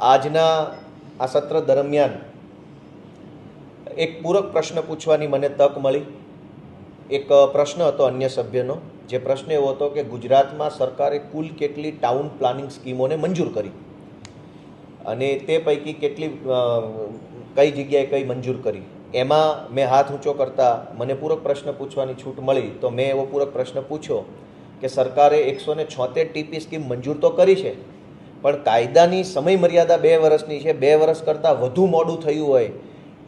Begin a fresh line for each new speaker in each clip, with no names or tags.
આજના આ સત્ર દરમિયાન એક પૂરક પ્રશ્ન પૂછવાની મને તક મળી. એક પ્રશ્ન હતો અન્ય સભ્યનો, જે પ્રશ્ન એવો હતો કે ગુજરાતમાં સરકારે કુલ કેટલી ટાઉન પ્લાનિંગ સ્કીમોને મંજૂર કરી? અને તે પૈકી કેટલી કઈ જગ્યાએ કઈ મંજૂર કરી? એમાં મેં હાથ ઊંચો કરતાં મને પૂરક પ્રશ્ન પૂછવાની છૂટ મળી, તો મેં એવો પૂરક પ્રશ્ન પૂછ્યો કે સરકારે એકસો ને છોતેર ટીપી સ્કીમ મંજૂર તો કરી છે પણ કાયદાની સમય મર્યાદા બે વર્ષની છે, બે વર્ષ કરતાં વધુ મોડું થયું હોય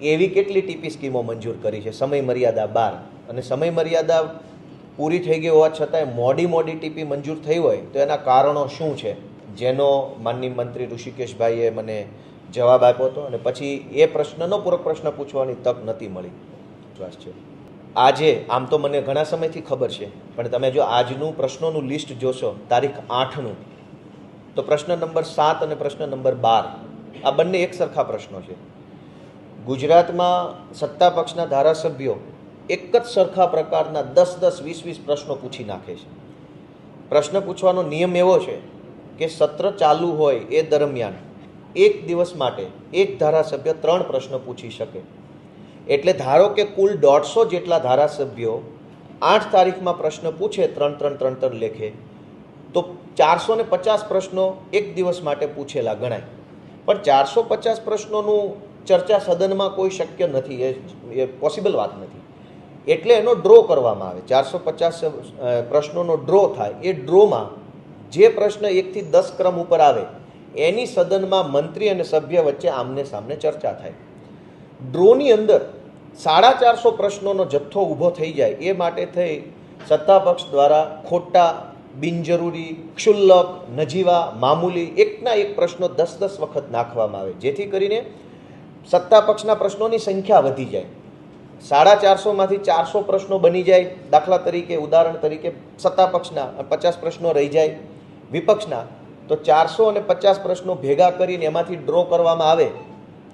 એવી કેટલી ટીપી સ્કીમો મંજૂર કરી છે? સમય મર્યાદા બાર. અને સમય મર્યાદા પૂરી થઈ ગઈ હોવા છતાંય મોડી મોડી ટીપી મંજૂર થઈ હોય તો એના કારણો શું છે? જેનો માનની મંત્રી ઋષિકેશભાઈએ મને જવાબ આપ્યો હતો અને પછી એ પ્રશ્નનો પૂરક પ્રશ્ન પૂછવાની તક નથી મળી. વિશ્વાસ છે. આજે, આમ તો મને ઘણા સમયથી ખબર છે, પણ તમે જો આજનું પ્રશ્નોનું લિસ્ટ જોશો, તારીખ આઠનું તો પ્રશ્ન નંબર સાત અને પ્રશ્ન નંબર બાર. આ બંને એક સરખા પ્રશ્નો છે. ગુજરાતમાં સત્તા પક્ષના ધારાસભ્યો એક જ સરખા પ્રકારના દસ દસ વીસ વીસ પ્રશ્નો પૂછી નાખે છે. પ્રશ્ન પૂછવાનો નિયમ એવો છે કે સત્ર ચાલુ હોય એ દરમિયાન એક દિવસ માટે એક ધારાસભ્ય ત્રણ પ્રશ્ન પૂછી શકે. એટલે ધારો કે કુલ દોઢસો જેટલા ધારાસભ્યો આઠ તારીખમાં પ્રશ્ન પૂછે, ત્રણ ત્રણ ત્રણ ત્રણ લેખે તો ચારસો ને પચાસ પ્રશ્નો એક દિવસ માટે પૂછેલા ગણાય. પણ ચારસો પચાસ પ્રશ્નોનું ચર્ચા સદનમાં કોઈ શક્ય નથી, એ એ પોસિબલ વાત નથી. એટલે એનો ડ્રો કરવામાં આવે. ચારસો પચાસ પ્રશ્નોનો ડ્રો થાય. એ ડ્રોમાં જે પ્રશ્ન એકથી દસ ક્રમ ઉપર આવે, એની સદનમાં મંત્રી અને સભ્ય વચ્ચે આમને સામને ચર્ચા થાય. ડ્રોની અંદર સાડા ચારસો પ્રશ્નોનો જથ્થો ઊભો થઈ જાય. એ માટે થઈ સત્તા પક્ષ દ્વારા ખોટા બિનજરૂરી, ક્ષુલ્લક, નજીવા, મામૂલી, એકના એક પ્રશ્નો દસ દસ વખત નાખવામાં આવે. જેથી કરીને સત્તા પક્ષના પ્રશ્નોની સંખ્યા વધી જાય. સાડા ચારસોમાંથી ચારસો પ્રશ્નો બની જાય. દાખલા તરીકે, ઉદાહરણ તરીકે સત્તા પક્ષના પચાસ પ્રશ્નો રહી જાય. વિપક્ષના, તો ચારસો અને પચાસ પ્રશ્નો ભેગા કરીને એમાંથી ડ્રો કરવામાં આવે,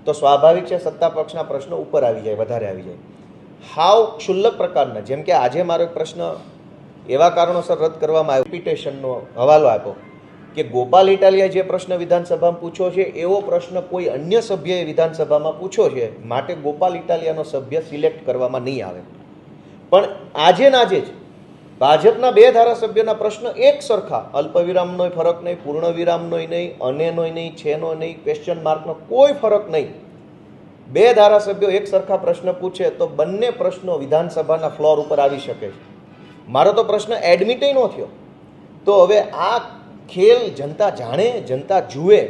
તો સ્વાભાવિક છે સત્તા પક્ષના પ્રશ્નો ઉપર આવી જાય, વધારે આવી જાય. હાવ ક્ષુલ્લક પ્રકારના, જેમ કે આજે મારો પ્રશ્ન એવા કારણોસર રદ કરવામાં આવ્યો. રિપીટેશનનો હવાલો આપ્યો કે ગોપાલ ઇટાલિયા જે પ્રશ્ન વિધાનસભામાં પૂછ્યો છે, એવો પ્રશ્ન કોઈ અન્ય સભ્યએ વિધાનસભામાં પૂછ્યો છે, માટે ગોપાલ ઇટાલિયાનો સભ્ય સિલેક્ટ કરવામાં નહીં આવે. પણ આજે ને આજે જ ભાજપના બે ધારાસભ્યોના પ્રશ્ન એક સરખા. અલ્પવિરામનો ફરક નહીં પૂર્ણ વિરામનોય નહીં, અનેનો નહીં, છેનો નહીં ક્વેશ્ચન માર્કનો કોઈ ફરક નહીં. બે ધારાસભ્યો એક સરખા પ્રશ્ન પૂછે તો બંને પ્રશ્નો વિધાનસભાના ફ્લોર ઉપર આવી શકે છે. મારો તો પ્રશ્ન એડમિટય ન થયો. તો હવે આ ખેલ જનતા જાણે, જનતા જુએ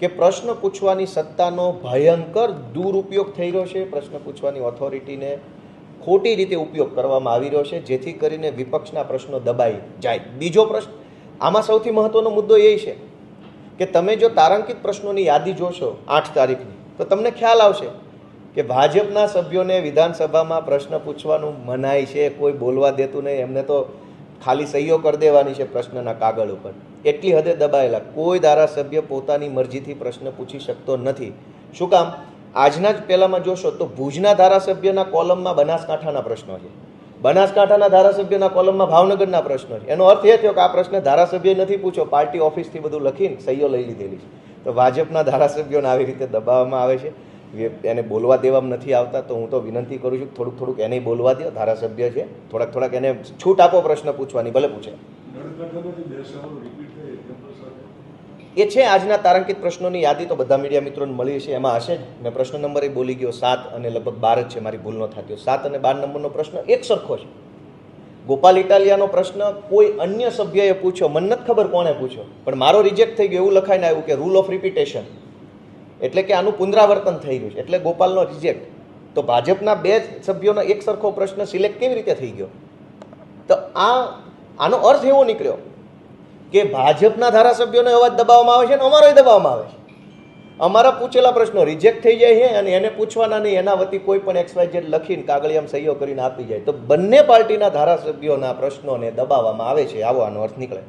કે પ્રશ્ન પૂછવાની સત્તાનો ભયંકર દુરુપયોગ થઈ રહ્યો છે. પ્રશ્ન પૂછવાની ઓથોરિટીને ખોટી રીતે ઉપયોગ કરવામાં આવી રહ્યો છે, જેથી કરીને વિપક્ષના પ્રશ્નો દબાઈ જાય. બીજો પ્રશ્ન, આમાં સૌથી મહત્વનો મુદ્દો એ છે કે તમે જો તારાંકિત પ્રશ્નોની યાદી જોશો આઠ તારીખની, તો તમને ખ્યાલ આવશે કે ભાજપના સભ્યોને વિધાનસભામાં પ્રશ્ન પૂછવાનું મનાય છે, કોઈ બોલવા દેતું નહીં, એમને તો ખાલી સહીઓ કરી દેવાની છે પ્રશ્નના કાગળ ઉપર. એટલી હદે દબાયેલા. કોઈ ધારાસભ્ય પોતાની મરજીથી પ્રશ્ન પૂછી શકતો નથી. શું કામ? આજના જ પહેલામાં જોશો તો ભુજના ધારાસભ્યના કોલમમાં બનાસકાંઠાના પ્રશ્નો છે. બનાસકાંઠાના ધારાસભ્યના કોલમમાં ભાવનગરના પ્રશ્નો છે. એનો અર્થ એ થયો કે આ પ્રશ્ન ધારાસભ્ય નથી પૂછ્યો, પાર્ટી ઓફિસથી બધું લખીને સહીઓ લઈ લીધેલી છે. તો ભાજપના ધારાસભ્યોને આવી રીતે દબાવવામાં આવે છે? એને બોલવા દેવામાં નથી આવતા, તો હું તો વિનંતી કરું છું થોડુંક થોડુંક એને બોલવા દો ધારાસભ્ય છે, થોડાક થોડાક એને છૂટ આપો પ્રશ્ન પૂછવાની, ભલે પૂછે. એ છે આજના તારાંકિત પ્રશ્નોની યાદી, તો બધા મીડિયા મિત્રોને મળી છે એમાં હશે જ. મેં પ્રશ્ન નંબર એ બોલી ગયો, સાત અને લગભગ બાર જ છે, મારી ભૂલ ન થતી સાત અને બાર નંબરનો પ્રશ્ન એક સરખો છે. ગોપાલ ઇટાલિયાનો પ્રશ્ન કોઈ અન્ય સભ્યએ પૂછ્યો, મને નથી ખબર કોણે પૂછ્યો. પણ મારો રિજેક્ટ થઈ ગયો, એવું લખાઈને આવ્યું કે રૂલ ઓફ રિપીટેશન એટલે કે આનું પુનરાવર્તન થઈ ગયું છે. એટલે ગોપાલનો રિજેક્ટ તો ભાજપના બે સભ્યોનો એક સરખો પ્રશ્ન સિલેક્ટ કેવી રીતે થઈ ગયો? તો આ, આનો અર્થ એવો નીકળ્યો કે ભાજપના ધારાસભ્યોને અવાજ દબાવવામાં આવે છે અને અમારોય દબાવવામાં આવે છે. અમારા પૂછેલા પ્રશ્નો રિજેક્ટ થઈ જાય છે અને એને પૂછવાના નહીં, એના વતી કોઈ પણ એક્સવાયઝેડ વાય ઝેડ લખીને કાગળિયામાં સહીઓ કરીને આપી જાય. તો બંને પાર્ટીના ધારાસભ્યોના પ્રશ્નોને દબાવવામાં આવે છે. આવો આનો અર્થ નીકળે.